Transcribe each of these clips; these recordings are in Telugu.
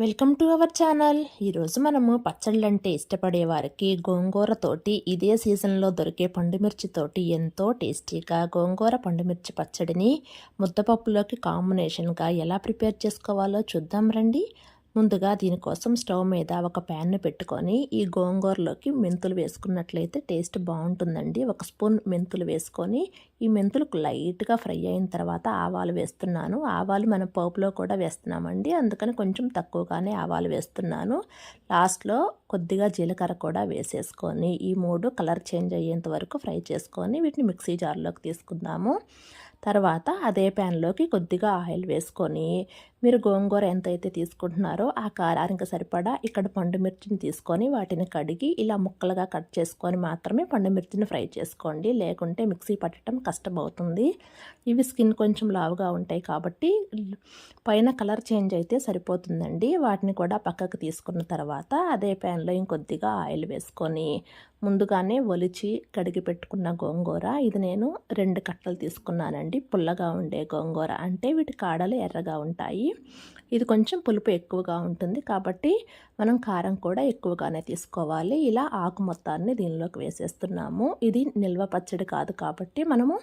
Welcome to our channel. ఈరోజు మనము పచ్చళ్ళంటే ఇష్టపడే వారికి గోంగూరతోటి ఇదే సీజన్లో దొరికే పండుమిర్చితోటి ఎంతో టేస్టీగా గోంగూర పండుమిర్చి పచ్చడిని ముద్దపప్పులోకి కాంబినేషన్గా ఎలా ప్రిపేర్ చేసుకోవాలో చూద్దాం రండి. ముందుగా దీనికోసం స్టవ్ మీద ఒక ప్యాన్ను పెట్టుకొని ఈ గోంగూరలోకి మెంతులు వేసుకున్నట్లయితే టేస్ట్ బాగుంటుందండి. ఒక స్పూన్ మెంతులు వేసుకొని ఈ మెంతులకు లైట్గా ఫ్రై అయిన తర్వాత ఆవాలు వేస్తున్నాను. ఆవాలు మన పోపులో కూడా వేస్తున్నామండి. అందుకని కొంచెం తక్కువగానే ఆవాలు వేస్తున్నాను. లాస్ట్లో కొద్దిగా జీలకర్ర కూడా వేసేసుకొని ఈ మూడు కలర్ చేంజ్ అయ్యేంత వరకు ఫ్రై చేసుకొని వీటిని మిక్సీ జార్లోకి తీసుకుందాము. తర్వాత అదే ప్యాన్లోకి కొద్దిగా ఆయిల్ వేసుకొని మీరు గోంగూర ఎంతైతే తీసుకుంటున్నారో ఆ కారానికి సరిపడా ఇక్కడ పండు మిర్చిని తీసుకొని వాటిని కడిగి ఇలా ముక్కలుగా కట్ చేసుకొని మాత్రమే పండు మిర్చిని ఫ్రై చేసుకోండి. లేకుంటే మిక్సీ పట్టడం కష్టమవుతుంది. ఇవి స్కిన్ కొంచెం లావుగా ఉంటాయి కాబట్టి పైన కలర్ చేంజ్ అయితే సరిపోతుందండి. వాటిని కూడా పక్కకు తీసుకున్న తర్వాత అదే ప్యాన్లో ఇంకొద్దిగా ఆయిల్ వేసుకొని ముందుగానే ఒలిచి కడిగి పెట్టుకున్న గోంగూర. ఇది నేను రెండు కట్టలు తీసుకున్నానండి. పుల్లగా ఉండే గోంగూర. అంటే వీటి కాడలు ఎర్రగా ఉంటాయి. ఇది కొంచెం పులుపు ఎక్కువగా ఉంటుంది కాబట్టి మనం కారం కూడా ఎక్కువగానే తీసుకోవాలి. ఇలా ఆకు మొత్తాన్ని దీనిలోకి వేసేస్తున్నాము. ఇది నిల్వ పచ్చడి కాదు కాబట్టి మనము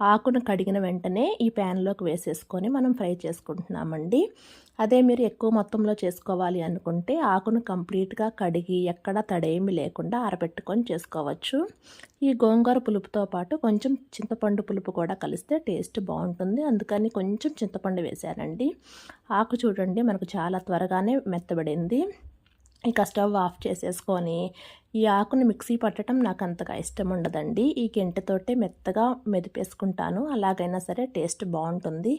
ఆకును కడిగిన వెంటనే ఈ ప్యాన్లోకి వేసేసుకొని మనం ఫ్రై చేసుకుంటున్నామండి. అదే మీరు ఎక్కువ మొత్తంలో చేసుకోవాలి అనుకుంటే ఆకును కంప్లీట్గా కడిగి ఎక్కడ తడేమి లేకుండా ఆరబెట్టుకొని చేసుకోవచ్చు. ఈ గోంగూర పులుపుతో పాటు కొంచెం చింతపండు పులుపు కూడా కలిస్తే టేస్ట్ బాగుంటుంది. అందుకని కొంచెం చింతపండు వేశానండి. ఆకు చూడండి మనకు చాలా త్వరగానే మెత్తబడింది. ఇక స్టవ్ ఆఫ్ చేసేసుకొని ఈ ఆకుని మిక్సీ పట్టడం నాకు అంతగా ఇష్టం ఉండదండి. ఈ గెంటతోటే మెత్తగా మెదిపేసుకుంటాను. అలాగైనా సరే టేస్ట్ బాగుంటుంది.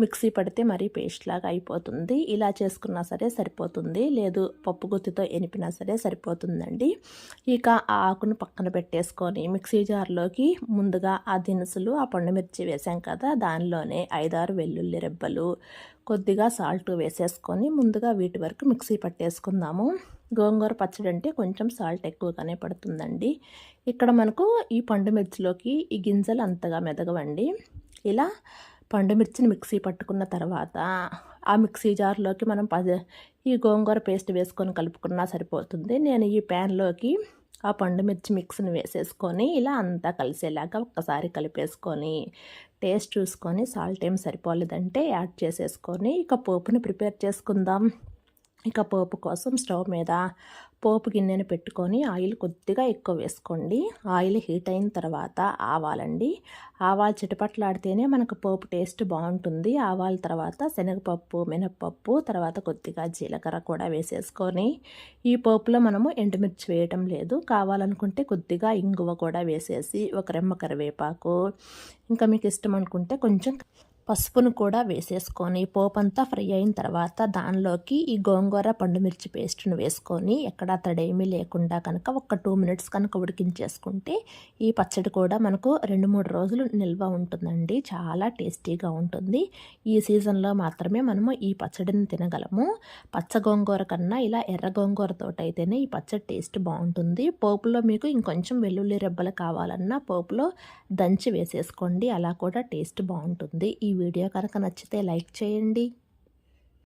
మిక్సీ పడితే మరీ పేస్ట్ లాగా అయిపోతుంది. ఇలా చేసుకున్నా సరే సరిపోతుంది. లేదు పప్పు గుత్తితో ఎనిపినా సరే సరిపోతుందండి. ఇక ఆ ఆకును పక్కన పెట్టేసుకొని మిక్సీ జార్లోకి ముందుగా ఆ దినుసులు ఆ పండుమిర్చి వేసాం కదా దానిలోనే ఐదారు వెల్లుల్లి రెబ్బలు కొద్దిగా సాల్ట్ వేసేసుకొని ముందుగా వీటి వరకు మిక్సీ పట్టేసుకుందాము. గోంగూర పచ్చడి అంటే కొంచెం సాల్ట్ ఎక్కువగానే పడుతుందండి. ఇక్కడ మనకు ఈ పండు మిర్చిలోకి ఈ గింజలు అంతగా మెదగవండి. ఇలా పండు మిర్చిని మిక్సీ పట్టుకున్న తర్వాత ఆ మిక్సీ జార్లోకి మనం ఈ గోంగూర పేస్ట్ వేసుకొని కలుపుకున్నా సరిపోతుంది. నేను ఈ ప్యాన్లోకి ఆ పండు మిర్చి మిక్స్ని వేసేసుకొని ఇలా అంతా కలిసేలాగా ఒక్కసారి కలిపేసుకొని టేస్ట్ చూసుకొని సాల్ట్ ఏం సరిపోలేదంటే యాడ్ చేసేసుకొని ఇక పోపుని ప్రిపేర్ చేసుకుందాం. ఇక పోపు కోసం స్టవ్ మీద పోపు గిన్నెను పెట్టుకొని ఆయిల్ కొద్దిగా ఎక్కువ వేసుకోండి. ఆయిల్ హీట్ అయిన తర్వాత ఆవాలండి. ఆవాలు చిటపట్లాడితేనే మనకు పోపు టేస్ట్ బాగుంటుంది. ఆవాల తర్వాత శనగపప్పు మినప్పప్పు తర్వాత కొద్దిగా జీలకర్ర కూడా వేసేసుకొని ఈ పోపులో మనము ఎండుమిర్చి వేయటం లేదు. కావాలనుకుంటే కొద్దిగా ఇంగువ కూడా వేసేసి ఒక రెమ్మ కరివేపాకు ఇంకా మీకు ఇష్టం అనుకుంటే కొంచెం పసుపును కూడా వేసేసుకొని పోపంతా ఫ్రై అయిన తర్వాత దానిలోకి ఈ గోంగూర పండుమిర్చి పేస్ట్ను వేసుకొని ఎక్కడ తడేమీ లేకుండా కనుక ఒక టూ మినిట్స్ కనుక ఉడికించేసుకుంటే ఈ పచ్చడి కూడా మనకు రెండు మూడు రోజులు నిల్వ ఉంటుందండి. చాలా టేస్టీగా ఉంటుంది. ఈ సీజన్లో మాత్రమే మనము ఈ పచ్చడిని తినగలము. పచ్చ గోంగూర కన్నా ఇలా ఎర్ర గోంగూరతో అయితేనే ఈ పచ్చడి టేస్ట్ బాగుంటుంది. పోపులో మీకు ఇంకొంచెం వెల్లుల్లి రెబ్బలు కావాలన్నా పోపులో దంచి వేసేసుకోండి. అలా కూడా టేస్ట్ బాగుంటుంది. ఈ వీడియో కనుక నచ్చితే లైక్ చేయండి.